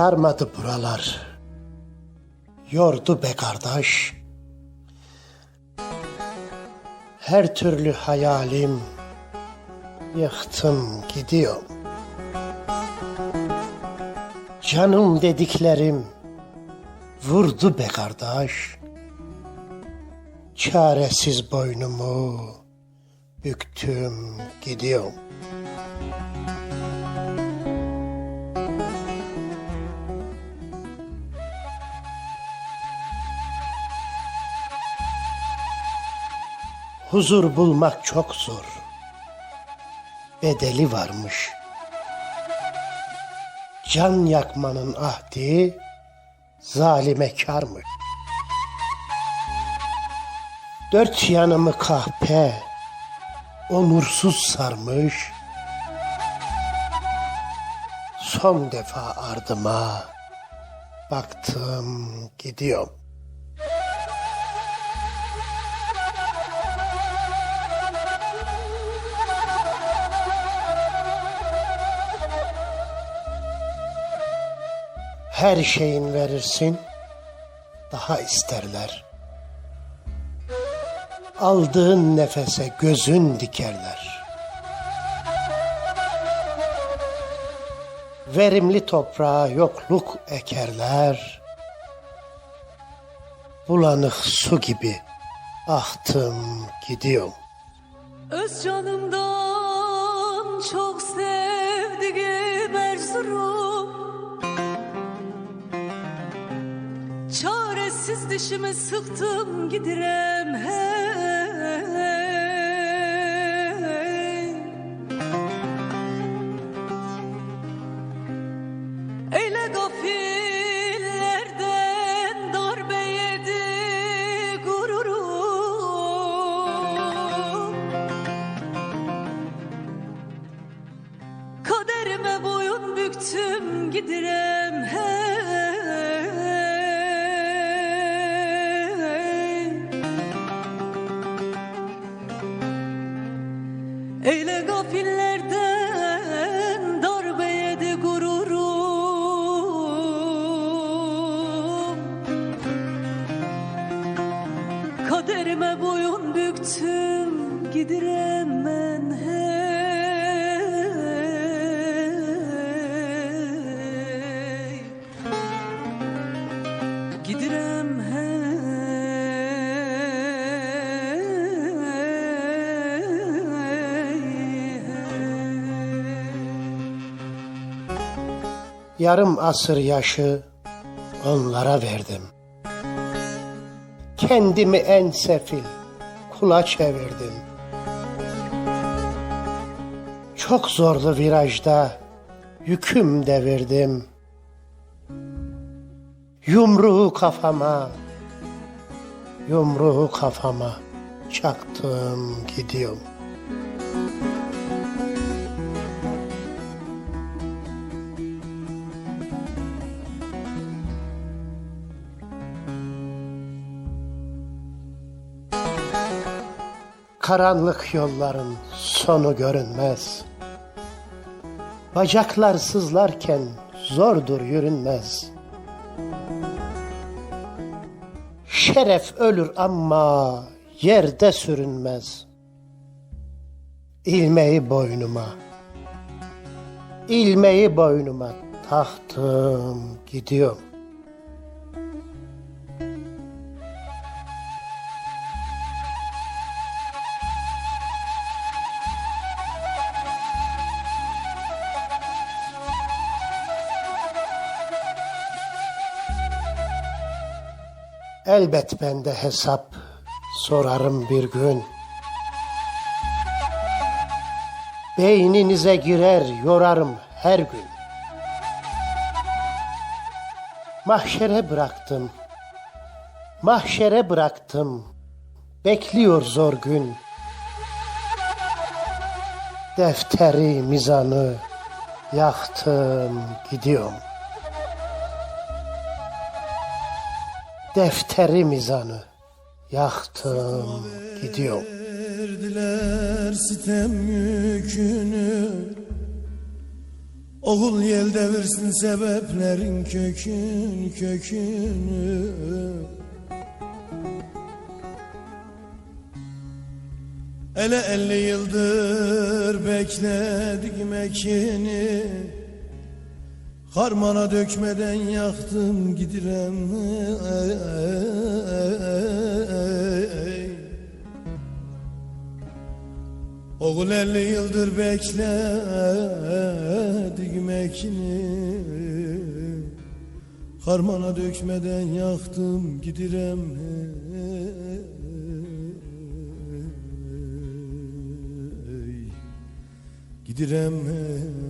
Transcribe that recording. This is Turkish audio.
Sarmadı buralar. Yordu be kardeş. Her türlü hayalim yıktım gidiyorum. Canım dediklerim vurdu be kardeş. Çaresiz boynumu büktüm gidiyorum. Huzur bulmak çok zor. Bedeli varmış. Can yakmanın ahdi zalime karmış. Dört yanımı kahpe, onursuz sarmış. Son defa ardıma baktım gidiyorum. Her şeyin verirsin, daha isterler. Aldığın nefese gözün dikerler. Verimli toprağa yokluk ekerler. Bulanık su gibi ahtım gidiyorum. Öz canımdan çok sevdiğim dişimi sıktım gidirem hey Eyle gafillerden darbe yedi gururum. Kaderime boyun büktüm gidirem gidirem ben hey Gidirem hey Yarım asır yaşı onlara verdim. Kendimi en sefil kula çevirdim. Çok zorlu virajda yüküm devirdim. Yumruğu kafama, yumruğu kafama çaktım gidiyorum. Karanlık yolların sonu görünmez. Bacaklar sızlarken zordur yürünmez. Şeref ölür ama yerde sürünmez. İlmeği boynuma, ilmeği boynuma taktım gidiyorum. Elbet ben de hesap sorarım bir gün. Beyninize girer yorarım her gün. Mahşere bıraktım. Mahşere bıraktım. Bekliyor zor gün. Defteri, mizanı yaktım gidiyorum. Defteri mizanı. Yaktım gidiyorum. Verdiler sitem yükünü. Oğul yel devirsin sebeplerin kökün kökünü. Ele elli yıldır bekledik mekini Harmana dökmeden yaktım gidirem Oğul elli yıldır bekledik mekini Harmana dökmeden yaktım gidirem. Gidirem hey.